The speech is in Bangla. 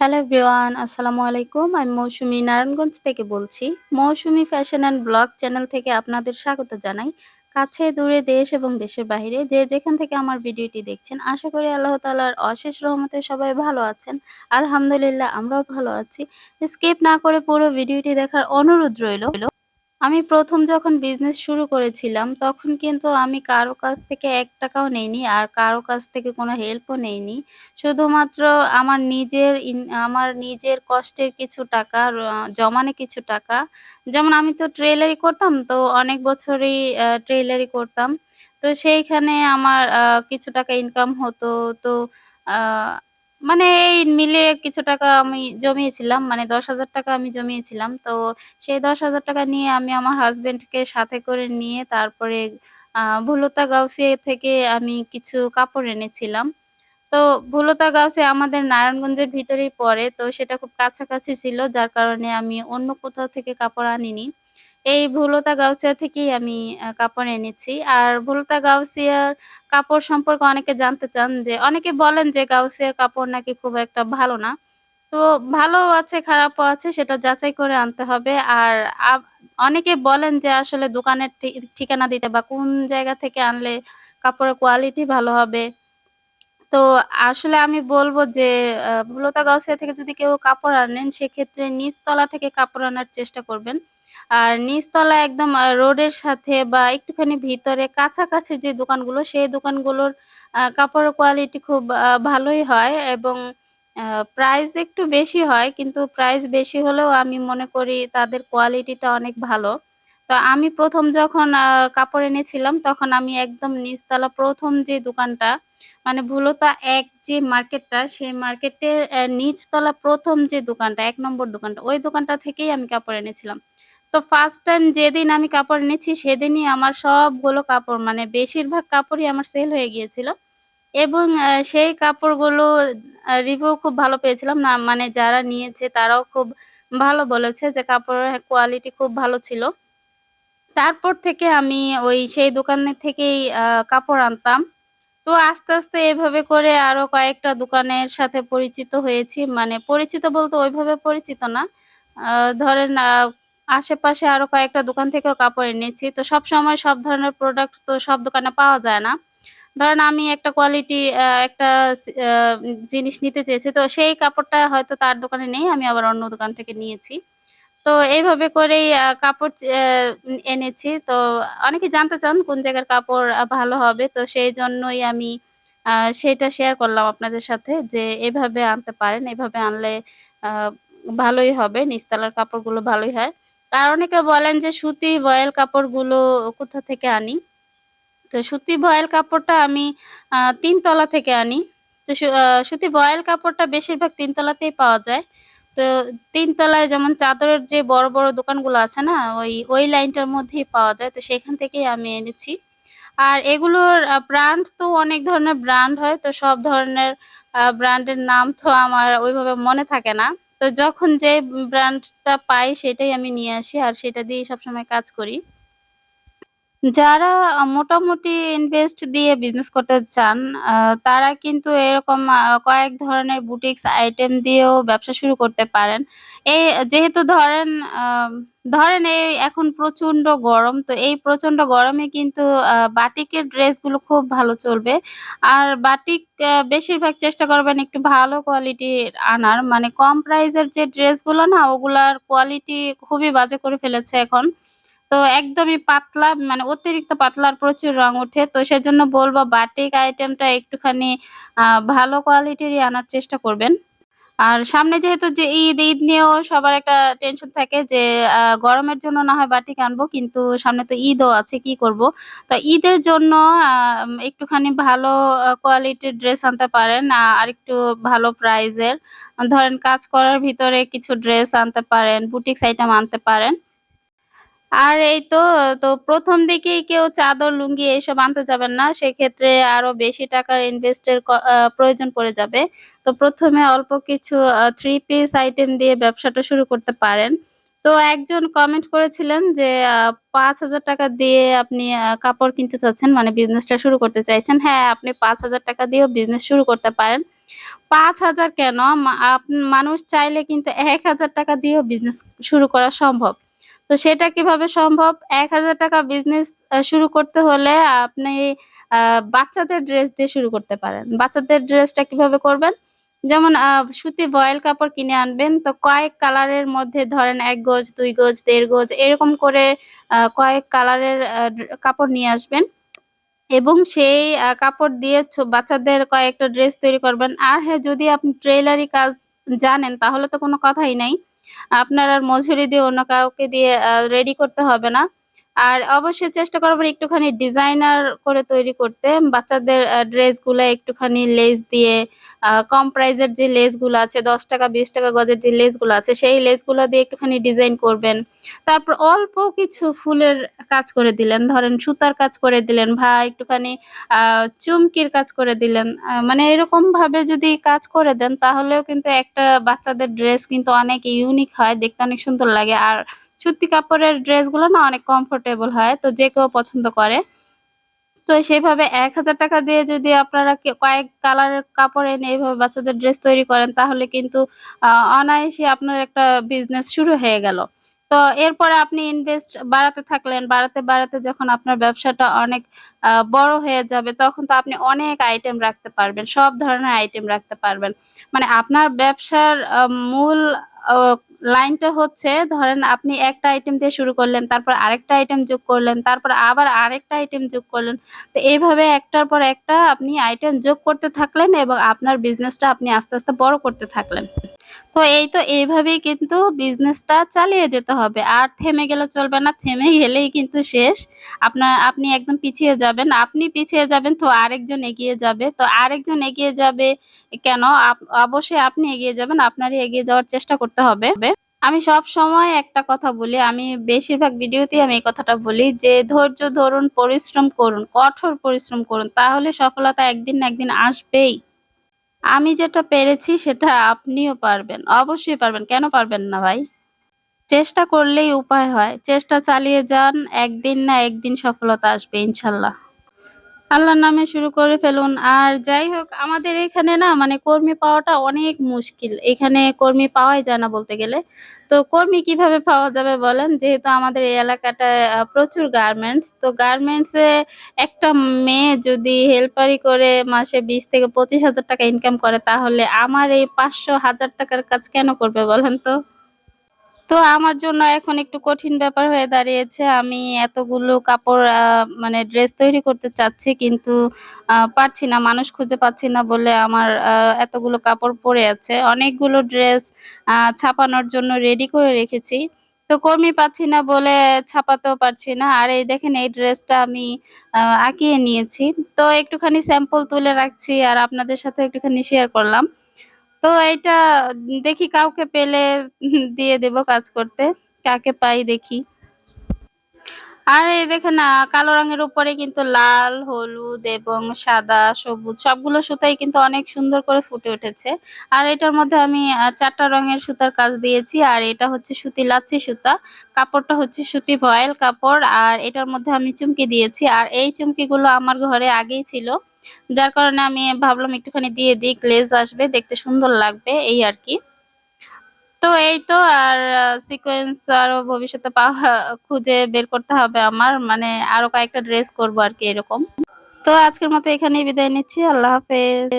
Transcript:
হ্যালো এভরিওয়ান, আসসালামু আলাইকুম। আমি মৌসুমি নারায়ণগঞ্জ থেকে বলছি। Mousumi fashion and blog channel থেকে আপনাদের স্বাগত জানাই। কাছে, দূরে, দেশ এবং দেশের বাহিরে যে যেখান থেকে আমার ভিডিওটি দেখছেন, আশা করি আল্লাহ তালার অশেষ রহমতে সবাই ভালো আছেন। আলহামদুলিল্লাহ আমরাও ভালো আছি। স্কিপ না করে পুরো ভিডিওটি দেখার অনুরোধ রইল। আমি প্রথম যখন বিজনেস শুরু করেছিলাম, তখন কিন্তু আমি কারও কাছ থেকে এক টাকাও নেইনি আর কারও কাছ থেকে কোনো হেল্পও নেইনি। শুধুমাত্র আমার নিজের আমার নিজের কষ্টের কিছু টাকা জমানো কিছু টাকা। যেমন আমি তো ট্রেলারি করতাম, তো অনেক বছরই ট্রেলারি করতাম। তো সেইখানে আমার কিছু টাকা ইনকাম হতো। তো মানে এই মিলে কিছু টাকা আমি জমিয়েছিলাম মানে দশ হাজার টাকা আমি জমিয়েছিলাম। তো সেই দশ হাজার টাকা নিয়ে আমি আমার হাজবেন্ডকে সাথে করে নিয়ে তারপরে ভুলতা গাউসিয়া থেকে আমি কিছু কাপড় এনেছিলাম। তো ভুলতা গাউসে আমাদের নারায়ণগঞ্জের ভিতরেই পড়ে, তো সেটা খুব কাছাকাছি ছিল, যার কারণে আমি অন্য কোথাও থেকে কাপড় আনিনি। এই ভুলতা গাউসিয়া থেকেই আমি কাপড় এনেছি। আর ভুলতা গাউসিয়ার কাপড় সম্পর্কে অনেকে জানতে চান যে, অনেকে বলেন যে গাউসিয়ার কাপড় নাকি খুব একটা ভালো না। তো ভালো আছে, খারাপও আছে, সেটা যাচাই করে আনতে হবে। আর অনেকে বলেন যে আসলে দোকানের ঠিকানা দিতে বা কোন জায়গা থেকে আনলে কাপড়ের কোয়ালিটি ভালো হবে। তো আসলে আমি বলব যে ভুলতা গাউসিয়া থেকে যদি কেউ কাপড় আনেন, সেক্ষেত্রে নিচতলা থেকে কাপড় আনার চেষ্টা করবেন। আর নিচতলা একদম রোডের সাথে বা একটুখানি ভিতরে কাছাকাছি যে দোকানগুলো, সেই দোকানগুলোর কাপড়ের কোয়ালিটি খুব ভালোই হয় এবং প্রাইস একটু বেশি হয়, কিন্তু প্রাইস বেশি হলেও আমি মনে করি তাদের কোয়ালিটিটা অনেক ভালো। তো আমি প্রথম যখন কাপড় এনেছিলাম, তখন আমি একদম নিচতলা প্রথম যে দোকানটা মানে ভুলতা এক যে মার্কেটটা, সেই মার্কেটের নিচতলা প্রথম যে দোকানটা, এক নম্বর দোকানটা, ওই দোকানটা থেকেই আমি কাপড় এনেছিলাম। তো ফার্স্ট টাইম যেদিন আমি কাপড় নিচ্ছি সেদিনই আমার সবগুলো কাপড় মানে বেশিরভাগ কাপড়ই আমার সেল হয়ে গিয়েছিল। এবং সেই কাপড়গুলো রিভিউ খুব ভালো পেয়েছিলাম। না মানে যারা নিয়েছে, তারাও খুব ভালো বলেছে যে কাপড়ের কোয়ালিটি খুব ভালো ছিল। তারপর থেকে আমি ওই সেই দোকানের থেকেই কাপড় আনতাম। তো আস্তে আস্তে এভাবে করে আরও কয়েকটা দোকানের সাথে পরিচিত হয়েছি। মানে পরিচিত বলতে ওইভাবে পরিচিত না। ধরেন আশেপাশে আরও কয়েকটা দোকান থেকেও কাপড় এনেছি। তো সব সময় সব ধরনের প্রোডাক্ট তো সব দোকানে পাওয়া যায় না। ধরেন আমি একটা কোয়ালিটি একটা জিনিস নিতে চেয়েছি, তো সেই কাপড়টা হয়তো তার দোকানে নেই, আমি আবার অন্য দোকান থেকে নিয়েছি। তো এইভাবে করেই কাপড় এনেছি। তো অনেকে জানতে চান কোন জায়গার কাপড় ভালো হবে, তো সেই জন্যই আমি সেটা শেয়ার করলাম আপনাদের সাথে যে এভাবে আনতে পারেন, এভাবে আনলে ভালোই হবে, নিচতলার কাপড়গুলো ভালোই হয়। আর অনেকে বলেন যে সুতি ভয়েল কাপড়গুলো কোথা থেকে আনি? তো সুতি ভয়েল কাপড়টা আমি তিনতলা থেকে আনি। তো সুতি ভয়েল কাপড়টা বেশিরভাগ তিনতলাতেই পাওয়া যায়। তো তিনতলায় যেমন চাদরের যে বড় বড় দোকানগুলো আছে না, ওই ওই লাইনটার মধ্যেই পাওয়া যায়। তো সেখান থেকেই আমি এনেছি। আর এগুলোর ব্র্যান্ড তো অনেক ধরনের ব্র্যান্ড হয়। তো সব ধরনের ব্র্যান্ডের নাম তো আমার ওইভাবে মনে থাকে না। তো যখন যে ব্র্যান্ডটা পাই সেটাই আমি নিয়ে আসি আর সেটা দিয়েই সবসময় কাজ করি। যারা মোটামুটি ইনভেস্ট দিয়ে বিজনেস করতে চান তারা কিন্তু এরকম কয়েক ধরনের বুটিক্স আইটেম দিয়েও ব্যবসা শুরু করতে পারেন। এই যেহেতু ধরেন ধরেন এই এখন প্রচণ্ড গরম, তো এই প্রচণ্ড গরমে কিন্তু বাটিকের ড্রেসগুলো খুব ভালো চলবে। আর বাটিক বেশিরভাগ চেষ্টা করবেন একটু ভালো কোয়ালিটির আনার মানে কম প্রাইসের যে ড্রেসগুলো না, ওগুলার কোয়ালিটি খুবই বাজে করে ফেলেছে এখন। তো একদমই পাতলা মানে অতিরিক্ত পাতলার প্রচুর রং ওঠে। তো সেজন্য বলব বাটিক আইটেমটা একটুখানি ভালো কোয়ালিটিরই আনার চেষ্টা করবেন। আর সামনে যেহেতু যে ঈদ, ঈদ নিয়েও সবার একটা টেনশন থাকে যে গরমের জন্য না হয় বাটিক আনব কিন্তু সামনে তো ঈদও আছে কি করব। তো ঈদের জন্য একটুখানি ভালো কোয়ালিটির ড্রেস আনতে পারেন। আরেকটু ভালো প্রাইজের ধরেন কাজ করার ভিতরে কিছু ড্রেস আনতে পারেন, বুটিক্স আইটেম আনতে পারেন। আর এই তো, তো প্রথম দিকেই কেউ চাদর, লুঙ্গি এসব আনতে যাবেন না। সেক্ষেত্রে আরও বেশি টাকার ইনভেস্ট এর প্রয়োজন পড়ে যাবে। তো প্রথমে অল্প কিছু থ্রি পিস আইটেম দিয়ে ব্যবসাটা শুরু করতে পারেন। তো একজন কমেন্ট করেছিলেন যে পাঁচ হাজার টাকা দিয়ে আপনি কাপড় কিনতে চাচ্ছেন মানে বিজনেসটা শুরু করতে চাইছেন। হ্যাঁ, আপনি পাঁচ হাজার টাকা দিয়েও বিজনেস শুরু করতে পারেন। ৫,০০০ কেন? মা আপ মানুষ চাইলে কিন্তু ৳১,০০০ দিয়েও বিজনেস শুরু করা সম্ভব। তো সেটা কীভাবে সম্ভব? ৳১,০০০ বিজনেস শুরু করতে হলে আপনি বাচ্চাদের ড্রেস দিয়ে শুরু করতে পারেন। বাচ্চাদের ড্রেসটা কীভাবে করবেন? যেমন সুতি বয়েল কাপড় কিনে আনবেন। তো কয়েক কালারের মধ্যে ধরেন এক গজ, দুই গজ, দেড় গজ এরকম করে কয়েক কালারের কাপড় নিয়ে আসবেন। এবং সেই কাপড় দিয়ে বাচ্চাদের কয়েকটা ড্রেস তৈরি করবেন। আর হ্যাঁ, যদি আপনি টেইলারি কাজ জানেন তাহলে তো কোনো কথাই নাই। আপনার আর মজুরি দিয়ে অন্য কাউকে দিয়ে রেডি করতে হবে না। আর অবশ্যই চেষ্টা করবেন একটুখানি ডিজাইনার করে তৈরি করতে। বাচ্চাদের ড্রেসগুলা একটুখানি লেস দিয়ে কম প্রাইজের যে লেসগুলো আছে ৳১০, ৳২০ গজের যে লেসগুলো আছে সেই লেসগুলা দিয়ে একটুখানি ডিজাইন করবেন। তারপর অল্প কিছু ফুলের কাজ করে দিলেন। ধরেন সুতার কাজ করে দিলেন বা একটুখানি চুমকির কাজ করে দিলেন। মানে এরকমভাবে যদি কাজ করে দেন তাহলেও কিন্তু একটা বাচ্চাদের ড্রেস কিন্তু অনেক ইউনিক হয়। দেখতে অনেক সুন্দর লাগে। আর সুতি কাপড়ের ড্রেসগুলো না অনেক কমফোর্টেবল হয়। তো যে কেউ পছন্দ করে। তো সেভাবে ৳১,০০০ দিয়ে যদি আপনারা কয়েক কালারের কাপড় এনে এইভাবে বাচ্চাদের ড্রেস তৈরি করেন তাহলে কিন্তু অনায়াসে আপনার একটা বিজনেস শুরু হয়ে গেল। তো এরপরে আপনি ইনভেস্ট বাড়াতে থাকলেন। বাড়াতে, বাড়াতে যখন আপনার ব্যবসাটা অনেক বড় হয়ে যাবে তখন তো আপনি অনেক আইটেম রাখতে পারবেন। সব ধরনের আইটেম রাখতে পারবেন। মানে আপনার ব্যবসার মূল লাইনটা হচ্ছে ধরেন আপনি একটা আইটেম দিয়ে শুরু করলেন, তারপর আরেকটা আইটেম যোগ করলেন, তারপর আবার আরেকটা আইটেম যোগ করলেন। তো এইভাবে একটার পর একটা আপনি আইটেম যোগ করতে থাকলেন এবং আপনার বিজনেসটা আপনি আস্তে, আস্তে বড় করতে থাকলেন। তো এই তো এইভাবেই কিন্তু বিজনেসটা চালিয়ে যেতে হবে। আর থেমে গেলে চলবে না। থেমে গেলেই কিন্তু শেষ। আপনার আপনি একদম পিছিয়ে যাবেন। আপনি পিছিয়ে যাবেন তো আরেকজন এগিয়ে যাবে। তো আরেকজন এগিয়ে যাবে কেন? অবশ্যই আপনি এগিয়ে যাবেন। আপনারই এগিয়ে যাওয়ার চেষ্টা করতে হবে। আমি সবসময় একটা কথা বলি, আমি বেশিরভাগ ভিডিওতেই আমি এই কথাটা বলি যে, "ধৈর্য ধরুন, পরিশ্রম করুন, কঠোর পরিশ্রম করুন। তাহলে সফলতা একদিন না একদিন আসবেই।" আমি যেটা পেরেছি সেটা আপনিও পারবেন। অবশ্যই পারবেন। কেন পারবেন না ভাই? চেষ্টা করলেই উপায় হয়। চেষ্টা চালিয়ে যান। একদিন না একদিন সফলতা আসবে ইনশাল্লাহ। আল্লাহর নামে শুরু করে ফেলুন। আর যাই হোক আমাদের এখানে না মানে কর্মী পাওয়াটা অনেক মুশকিল। এখানে কর্মী পাওয়াই যায় না বলতে গেলে। তো কর্মী কীভাবে পাওয়া যাবে বলেন? যেহেতু আমাদের এই এলাকাটা প্রচুর গার্মেন্টস। তো গার্মেন্টসে একটা মেয়ে যদি হেল্পারি করে মাসে ৳২০,000-৳25,000 ইনকাম করে তাহলে আমার এই ৳500, ৳1000 কাজ কেন করবে বলেন তো? তো আমার জন্য এখন একটু কঠিন ব্যাপার হয়ে দাঁড়িয়েছে। আমি এতগুলো কাপড় মানে ড্রেস তৈরি করতে চাচ্ছি কিন্তু পারছি না। মানুষ খুঁজে পাচ্ছি না বলে আমার এতগুলো কাপড় পরে আছে। অনেকগুলো ড্রেস ছাপানোর জন্য রেডি করে রেখেছি। তো কর্মী পাচ্ছি না বলে ছাপাতেও পারছি না। আর এই দেখেন, এই ড্রেসটা আমি আঁকিয়ে নিয়েছি। তো একটুখানি স্যাম্পল তুলে রাখছি আর আপনাদের সাথে একটুখানি শেয়ার করলাম। তো এইটা দেখি কাউকে পেলে দিয়ে দেব কাজ করতে। কাকে পাই দেখি। আর এই দেখে না কালো রঙের উপরে কিন্তু লাল, হলুদ এবং সাদা, সবুজ সবগুলো সুতাই কিন্তু অনেক সুন্দর করে ফুটে উঠেছে। আর এটার মধ্যে আমি চারটা রঙের সুতার কাজ দিয়েছি। আর এটা হচ্ছে সুতি লাচ্ছি সুতা। কাপড়টা হচ্ছে সুতি ভয়েল কাপড়। আর এটার মধ্যে আমি চুমকি দিয়েছি। আর এই চুমকিগুলো আমার ঘরে আগেই ছিল। যার কারণে আমি ভাবলাম একটুখানি দিয়ে দিই গ্লেজ আসবে, দেখতে সুন্দর লাগবে এই আর কি তো এই তো আর সিকোয়েন্স আরও ভবিষ্যতে পাওয়া খুঁজে বের করতে হবে আমার। মানে আরও কয়েকটা ড্রেস করব আর কি এরকম। তো আজকের মতো এখানেই বিদায় নিচ্ছি। আল্লাহ হাফেজ।